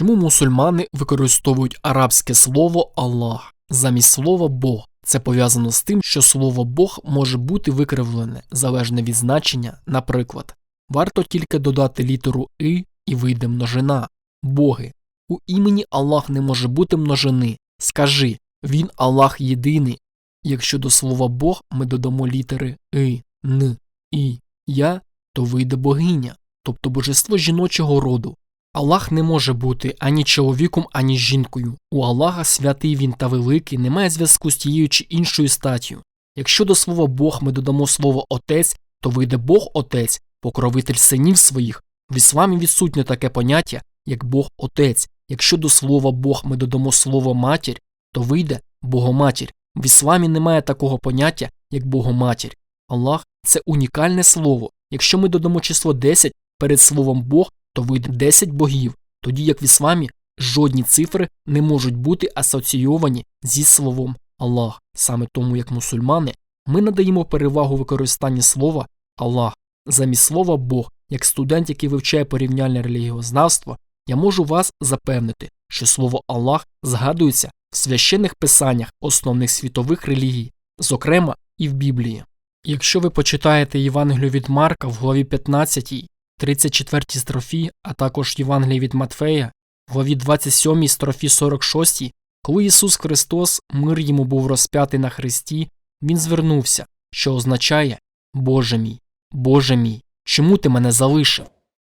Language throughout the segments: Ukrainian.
Чому мусульмани використовують арабське слово Аллах замість слова Бог? Це пов'язано з тим, що слово Бог може бути викривлене залежне від значення, наприклад, варто тільки додати літеру И і вийде множина боги. У імені Аллах не може бути множини. Скажи він Аллах єдиний. Якщо до слова Бог ми додамо літери И, Н, І, Я, то вийде богиня, тобто божество жіночого роду. Аллах не може бути ані чоловіком, ані жінкою. У Аллаха святий він та великий немає зв'язку з тією чи іншою статтю. Якщо до слова Бог ми додамо слово Отець, то вийде Бог Отець, покровитель синів своїх. В ісламі відсутнє таке поняття, як Бог Отець. Якщо до слова Бог ми додамо слово матір, то вийде Богоматір. В ісламі немає такого поняття, як Богоматір. Аллах це унікальне слово. Якщо ми додамо число 10 перед словом Бог, то вийде 10 богів, тоді як в ісламі жодні цифри не можуть бути асоційовані зі словом Аллах. Саме тому, як мусульмани, ми надаємо перевагу використанню слова Аллах замість слова Бог. Як студент, який вивчає порівняльне релігіознавство, я можу вас запевнити, що слово Аллах згадується в священних писаннях основних світових релігій, зокрема і в Біблії. Якщо ви почитаєте Євангелію від Марка в главі 15, 34 строфі, а також Євангелії від Матфея, в главі 27 строфі 46, коли Ісус Христос, мир йому був розп'ятий на хресті, Він звернувся, що означає Боже мій, Боже мій, чому ти мене залишив?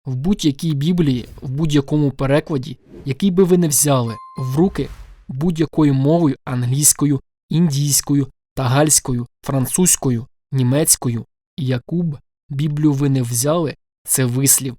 В будь-якій Біблії, в будь-якому перекладі, який би ви не взяли в руки будь-якою мовою англійською, індійською, тагальською, французькою, німецькою яку б Біблію ви не взяли, це вислів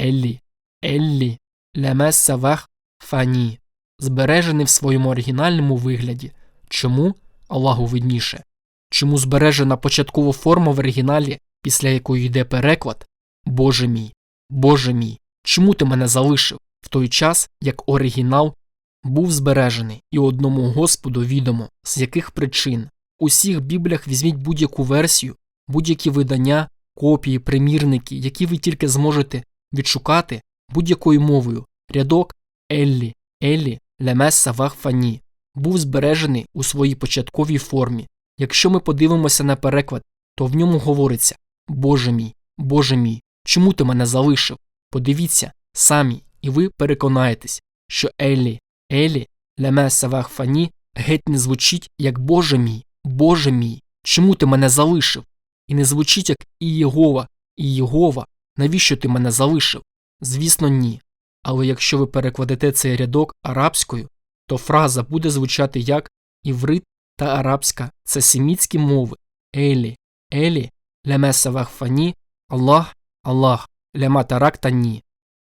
Еллі, Еллі, лемесавех фані, збережений в своєму оригінальному вигляді. Чому Аллаху видніше? Чому збережена початкова форма в оригіналі, після якої йде переклад Боже мій, Боже мій, чому ти мене залишив в той час, як оригінал був збережений і одному Господу відомо, з яких причин. У всіх бібліях візьміть будь-яку версію, будь-які видання, копії, примірники, які ви тільки зможете відшукати будь-якою мовою. Рядок Еллі, Еллі, Лемеса Вахфані був збережений у своїй початковій формі. Якщо ми подивимося на переклад, то в ньому говориться Боже мій, Боже мій, чому ти мене залишив? Подивіться самі, і ви переконаєтесь, що Еллі, Елі, Лемеса Вахфані геть не звучить як Боже мій, Боже мій, чому ти мене залишив? І не звучить як і Єгова, і Єгова, навіщо ти мене залишив? Звісно, ні. Але якщо ви перекладете цей рядок арабською, то фраза буде звучати як іврит та арабська це семітські мови Елі, Елі, Лемеса Вахфані, Аллах, Аллах, Лема Тарак та ні.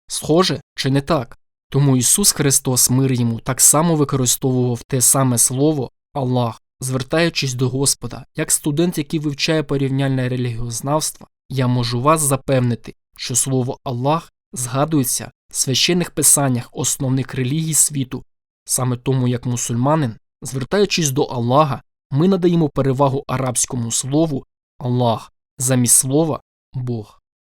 Схоже, чи не так? Тому Ісус Христос мир йому так само використовував те саме слово Аллах, звертаючись до Господа, як студент, який вивчає порівняльне релігіознавство, я можу вас запевнити, що слово Аллах згадується в священних писаннях основних релігій світу, саме тому як мусульманин, звертаючись до Аллаха, ми надаємо перевагу арабському слову Аллах замість слова Бог.